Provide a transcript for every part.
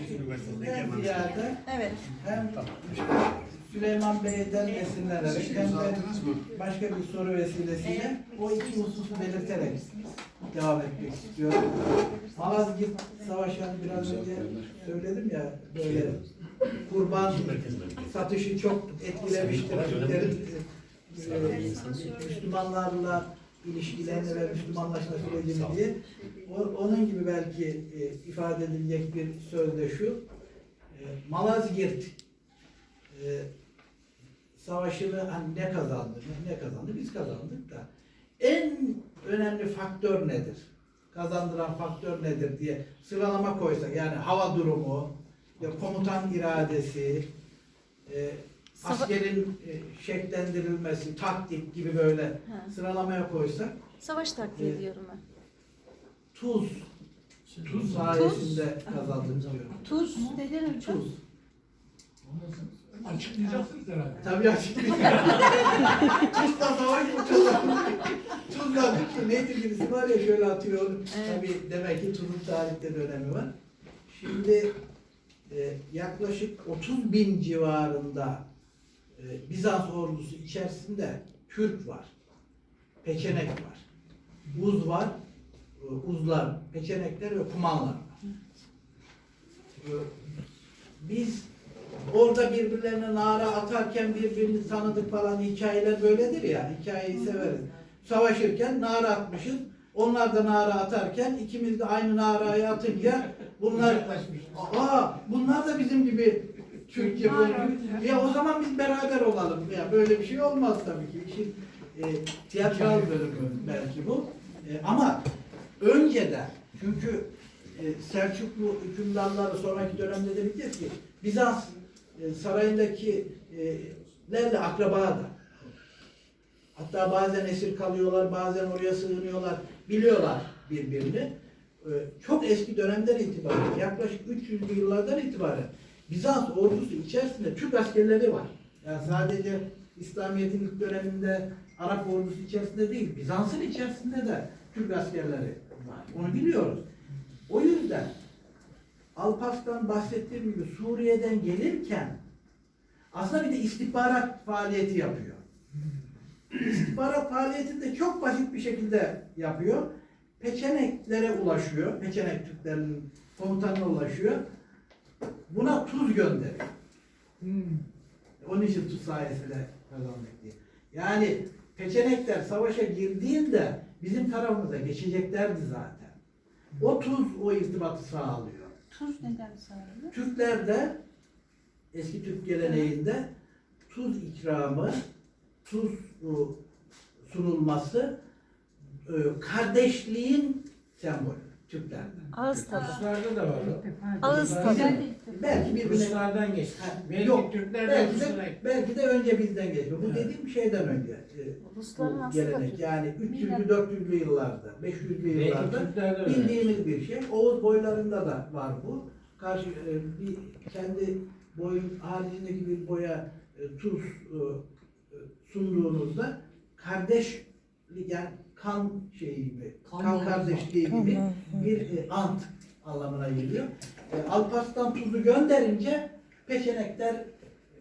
Üniversitede ziyade Evet. hem Süleyman Bey'den esinlenerek hem de başka bir soru vesilesiyle o iki hususu belirterek devam etmek istiyorum. Malazgirt Savaşı'nı biraz önce söyledim ya böyle kurban satışı çok etkilemiştir. Türklerin e, Müslümanlarla ilişkilerini ve Müslümanlaşma sürecini diye. Onun gibi belki e, ifade edilecek bir söz de şu. E, Malazgirt e, savaşını hani ne kazandı? Ne, ne kazandı? Biz kazandık da. En önemli faktör nedir? Kazandıran faktör nedir diye sıralama koysak yani hava durumu, ya komutan iradesi, e, Askerin e, şeklendirilmesi, taktik gibi böyle Ha. sıralamaya koysak Savaş taktiği Evet. diyorum ben. tuz, tuz sayesinde kazandık diyorum. Tuz neden hocam? Tuz. Açıklayacaksınız herhalde. Tabii açıklayacağım. Tuzla savaş mı kazandık? Tuzla ki neydi birisi var ya şöyle atıyor. Evet. Tabii demek ki tuzun tarihte de önemi var. Şimdi e, yaklaşık 30 bin civarında e, Bizans ordusu içerisinde Türk var. Peçenek var. Uz var. e, Uzlar, peçenekler ve kumanlar var. E, Biz orada birbirlerine nara atarken birbirini tanıdık falan hikayeler böyledir ya. Hikayeyi severiz. Savaşırken nara atmışız. Onlar da nara atarken ikimiz de aynı narayı atınca bunlar aa bunlar da bizim gibi Türkiye gibi. Ya o zaman biz beraber olalım. Ya böyle bir şey olmaz tabii ki. İşin e, tiyatral bölümü belki bu. E, ama önceden çünkü e, Selçuklu hükümdarları sonraki dönemde de bileceğiz ki Bizans e, sarayındaki e, lerle akrabadır. Hatta bazen esir kalıyorlar, bazen oraya sığınıyorlar, biliyorlar birbirini. E, çok eski dönemden itibaren, yaklaşık 300'lü yıllardan itibaren Bizans ordusu içerisinde Türk askerleri var. Yani sadece İslamiyet'in ilk döneminde Arap ordusu içerisinde değil, Bizans'ın içerisinde de Türk askerleri var. Onu biliyoruz. O yüzden Alparslan bahsettiğim gibi Suriye'den gelirken aslında bir de istihbarat faaliyeti yapıyor. İstihbarat faaliyetini de çok basit bir şekilde yapıyor. Peçeneklere ulaşıyor. Peçenek Türklerinin komutanına ulaşıyor. Buna tuz gönderiyor. Onun için tuz sayesinde kazandık diye. Yani peçenekler savaşa girdiğinde bizim tarafımıza geçeceklerdi zaten. O tuz o irtibatı sağlıyor. Tuz neden sağlıyor? Türklerde eski Türk geleneğinde tuz ikramı, tuz e, sunulması e, kardeşliğin sembolü Türklerde. Ağız tadı. Ruslarda da var. o. Ağız tadı. Belki birbirine Ruslardan geçti. Ha, Belki yok, Türklerden belki Ruslara de, belki de önce bizden geçiyor. Bu dediğim şeyden önce. e, Rusların bu aslında gelenek yani 300'lü Milat. 400'lü yıllarda, 500'lü Belki yıllarda Türklerden öyle. bildiğimiz bir şey. Oğuz boylarında da var bu. Karşı e, bir kendi boyun haricindeki bir boya e, tuz e, e, sunduğunuzda kardeşlik yani kan şeyi gibi, kan, Kan kardeşliği gibi bir e, ant anlamına geliyor. E, Alparslan tuzu gönderince peçenekler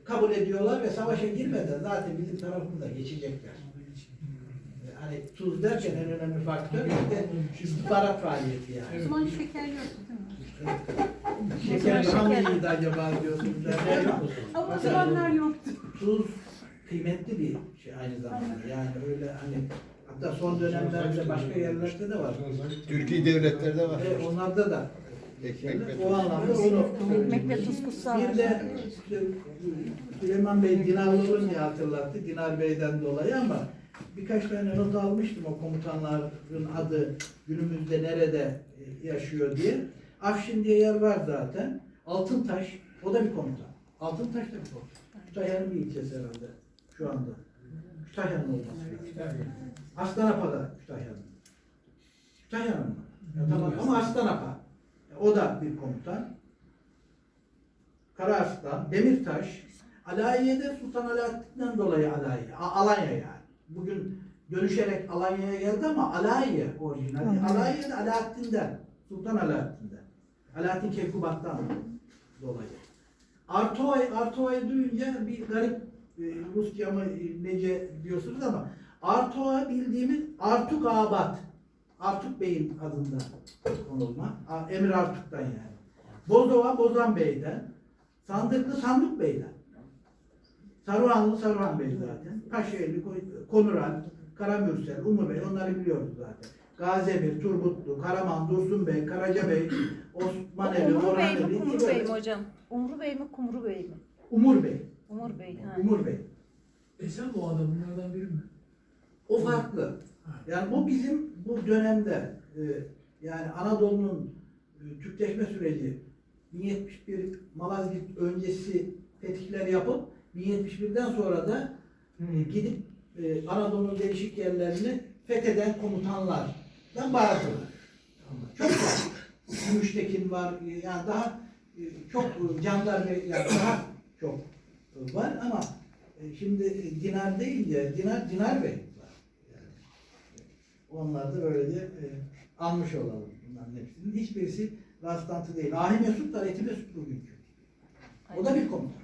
kabul ediyorlar ve savaşa girmeden zaten bizim tarafımıza geçecekler. E, Hani tuz derken en önemli faktör işte istihbarat faaliyeti O yani. zaman şeker yoktu değil mi? Şeker Şeker. hangisiydi acaba diyorsunuz ama Ama o zamanlar yoktu. tuz kıymetli bir şey aynı zamanda. Yani öyle hani hatta son dönemlerde başka yerlerde de var. Türkiye devletlerde var. Ve onlarda da Ekmek ve o anlamda onu Ekmek ve tuz kutsal. Bir de işte Süleyman Bey Dinarlı olunca hatırlattı. Dinar Bey'den dolayı ama birkaç tane not almıştım o komutanların adı günümüzde nerede e, yaşıyor diye. Afşin diye yer var zaten. Altıntaş, o da bir komutan. Altıntaş da bir komutan. Kütahya'nın bir ilçesi herhalde şu anda. Kütahya'nın olması lazım. Aslanapa'da Kütahya'nın. Kütahya'nın mı? Ya tamam ama Aslanapa. O da bir komutan. Karaaslan, Demirtaş, Alayiye'de Sultan Alaaddin'den dolayı Alayiye, Alanya yani. Bugün dönüşerek Alanya'ya geldi ama Alayiye orijinali. Alayiye de Alaaddin'den, Sultan Alaaddin'den. Alaaddin Keykubat'tan. dolayı. Artoay, Artoay duyunca bir garip e, Rusça mı e, nece diyorsunuz ama Artoay bildiğimiz Artuk Abat. Artuk Bey'in adında konulma. Emir Artuk'tan yani. Bozova Bozan Bey'den. Sandıklı Sandık Bey'den. Saruhanlı Saruhan Bey zaten. Ko- Konuran, Karamürsel, Umu Bey onları biliyoruz zaten. Gazemir, Turgutlu, Karaman, Dursun Bey, Karaca Bey, Osmaneli, Umru Bey mi, Orhaneli, Kumru böyle- Bey mi hocam? Umru Bey mi, Kumru Bey mi? Umur Bey, Umur Bey. Ha. Umur Bey. E sen bu adam bunlardan biri mi? O farklı. Yani bu bizim bu dönemde e, yani Anadolu'nun e, Türkleşme süreci 1071 Malazgirt öncesi fetihler yapıp 1071'den sonra da e, gidip e, Anadolu'nun değişik yerlerini fetheden komutanlardan bazıları. Çok var. Gümüştekin var. Yani daha e, çok jandarma yani daha çok var ama e, şimdi e, Dinar deyince Dinar Dinar Bey var. Yani, onlar da böylece e, anmış olalım bunların hepsinin. Hiçbirisi rastlantı değil. Ahi Mesut da Eti Mesut bugünkü. O da bir komutan.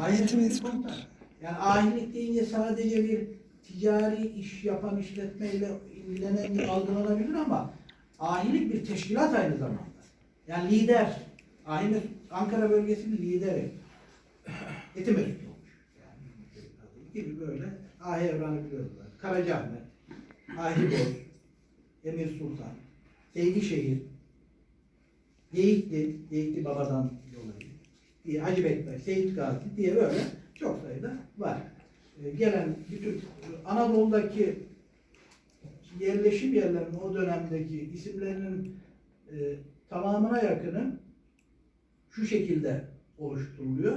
Ahi Mesut bir komutan. Yani ahilik deyince sadece bir ticari iş yapan işletmeyle ilgilenen algılanabilir ama ahilik bir teşkilat aynı zamanda. Yani lider. Ahi Mesut Ankara bölgesinin lideri. Eti Mesut olmuş. Yani gibi böyle Ahi Evran'ı biliyorlar. Karacaahmet, Ahi Boz, Emir Sultan, Seydişehir, Geyikli, Geyikli babadan dolayı, diye Hacı Bektaş, Seyit Gazi diye böyle çok sayıda var. Ee, Gelen bütün Anadolu'daki yerleşim yerlerinin o dönemdeki isimlerinin e, tamamına yakını şu şekilde oluşturuluyor.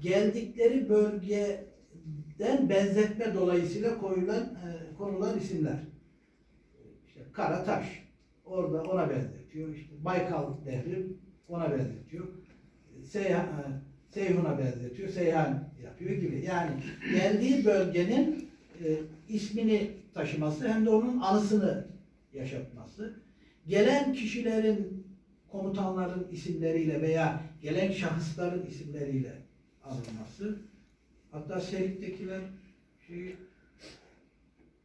Geldikleri bölgeden benzetme dolayısıyla koyulan e, konulan isimler. İşte Karataş orada ona benzetiyor. İşte Baykal Nehri ona benzetiyor. Seyhan, e, Seyhun'a benzetiyor. Seyhan yapıyor gibi. Yani geldiği bölgenin e, ismini taşıması hem de onun anısını yaşatması. Gelen kişilerin komutanların isimleriyle veya gelen şahısların isimleriyle anılması. Hatta Serik'tekiler şey,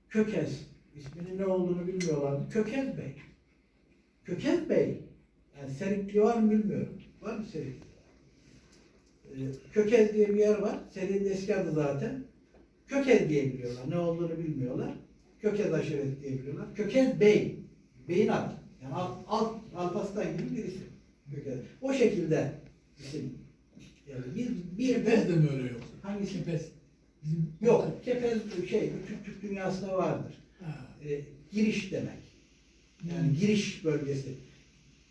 Kökez isminin ne olduğunu bilmiyorlardı. Kökez Bey. Kökez Bey. Yani Serikli var mı bilmiyorum. Var mı Serikli? Ee, Kökez diye bir yer var. Serikli eski adı zaten. Kökez diye biliyorlar. Ne olduğunu bilmiyorlar. Kökez aşiret diye biliyorlar. Kökez Bey. Bey'in adı. Yani alt, alt Alparslan gibi bir isim. Kökez. O şekilde isim. Yani bir, bir Kepez de mi öyle yoksa? hangisi? Kepez. Bizim Yok. Kepez şey, Türk, Türk dünyasında vardır. Ha. E, giriş demek. Yani Hmm. giriş bölgesi.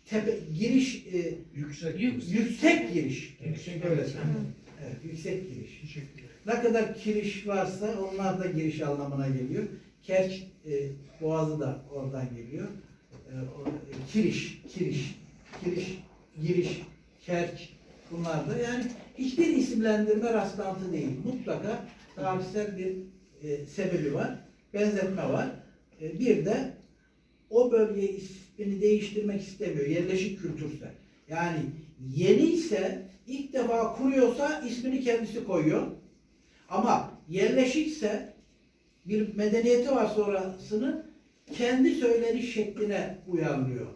Tepe, giriş, e, Yüksek. yüksek giriş. Yüksek Öyle. Evet, yüksek giriş. Teşekkürler. Ne kadar kiriş varsa onlar da giriş anlamına geliyor. Kerç e, boğazı da oradan geliyor. E, o, e, kiriş, kiriş, kiriş, giriş, kerç bunlar da yani hiçbir isimlendirme rastlantı değil. Mutlaka tarihsel bir e, sebebi var, benzetme var. E, bir de o bölge ismini değiştirmek istemiyor. Yerleşik kültürse. Yani yeni ise ilk defa kuruyorsa ismini kendisi koyuyor. Ama yerleşikse bir medeniyeti var sonrasını kendi söyleniş şekline uyarlıyor.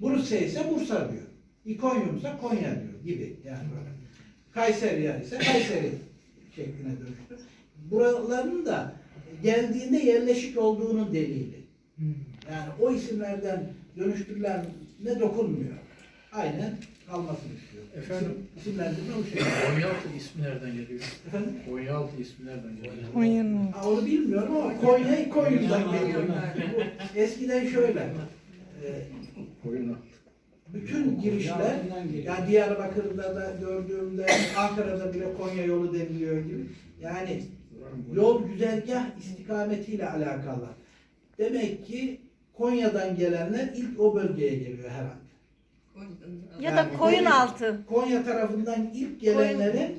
Bursa ise Bursa diyor. İkonyumsa Konya diyor gibi yani böyle. Kayseri yer ise Kayseri şekline dönüştü. Buraların da geldiğinde yerleşik olduğunun delili. Hmm. Yani o isimlerden dönüştürülen ne dokunmuyor. Aynen kalmasını istiyor. Efendim? İsim, isimlendirme o şey. Konyaaltı ismi nereden geliyor? Efendim? Konyaaltı ismi nereden geliyor? Konya'nın. Ha, onu bilmiyorum ama Konya Konya'dan geliyor. Bu Eskiden şöyle. e, Koyuna. Bütün girişler yani Diyarbakır'da da gördüğümde Ankara'da bile Konya yolu deniliyor gibi. Yani yol güzergah istikametiyle alakalı. Demek ki Konya'dan gelenler ilk o bölgeye geliyor herhalde. Ya Yani da koyun altı. Konya tarafından ilk gelenlerin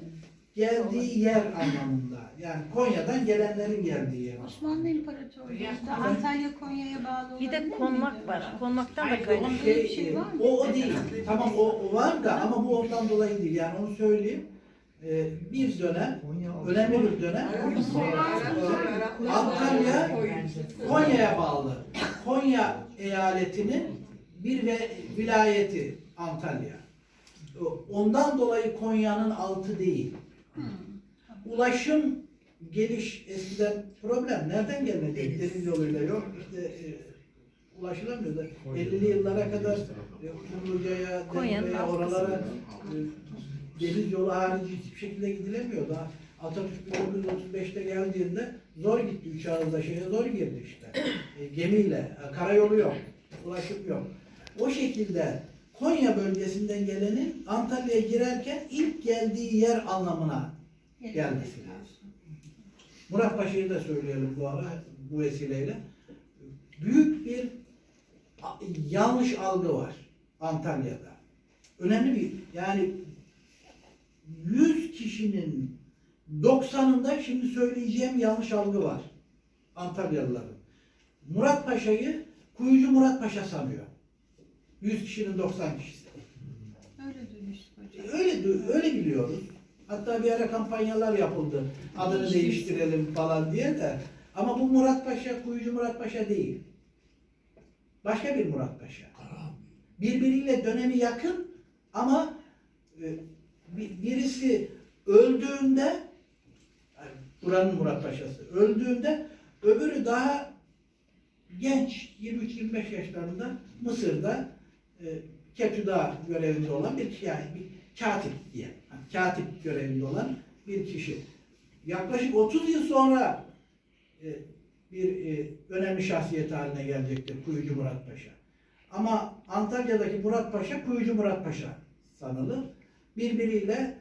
geldiği yer anlamında. Yani Konya'dan gelenlerin geldiği yer. Osmanlı İmparatorluğu'nda Antalya Konya'ya bağlı Bir de olabilir konmak miydi var. Konmaktan da kaynaklı. öyle bir şey var mı? o, o değil. Tamam o, o var da ama bu ondan dolayı değil. Yani onu söyleyeyim. Ee, bir dönem, önemli bir dönem. Antalya Konya'ya bağlı. Konya eyaletinin bir ve vilayeti Antalya. Ondan dolayı Konya'nın altı değil. Ulaşım geliş eskiden problem. Nereden gelecek? Deniz yoluyla yok. İşte e, ulaşılamıyor da 50'li yıllara kadar e, Kumluca'ya, alt oralara e, deniz yolu harici hiçbir şekilde gidilemiyor. Daha Atatürk 1935'te geldiğinde zor gitti üç ağızda şeye zor girdi işte. E, gemiyle, karayolu yok, ulaşım yok. O şekilde Konya bölgesinden gelenin Antalya'ya girerken ilk geldiği yer anlamına gelmesi lazım. Murat Paşa'yı da söyleyelim bu ara bu vesileyle. Büyük bir yanlış algı var Antalya'da. Önemli bir yani 100 kişinin 90'ında şimdi söyleyeceğim yanlış algı var Antalyalıların. Murat Paşa'yı Kuyucu Murat Paşa sanıyor. 100 kişinin 90 kişisi. Öyle duymuştuk hocam. Öyle öyle biliyoruz. Hatta bir ara kampanyalar yapıldı. Adını değiştirelim falan diye de. Ama bu Murat Paşa, Kuyucu Murat Paşa değil. Başka bir Murat Paşa. Birbiriyle dönemi yakın ama e, bir- birisi öldüğünde buranın Murat Paşa'sı öldüğünde öbürü daha genç 23-25 yaşlarında Mısır'da e, Ketüda görevinde olan bir yani bir katip diye. Yani katip görevinde olan bir kişi. Yaklaşık 30 yıl sonra e, bir e, önemli şahsiyet haline gelecektir Kuyucu Murat Paşa. Ama Antalya'daki Murat Paşa Kuyucu Murat Paşa sanılır. Birbiriyle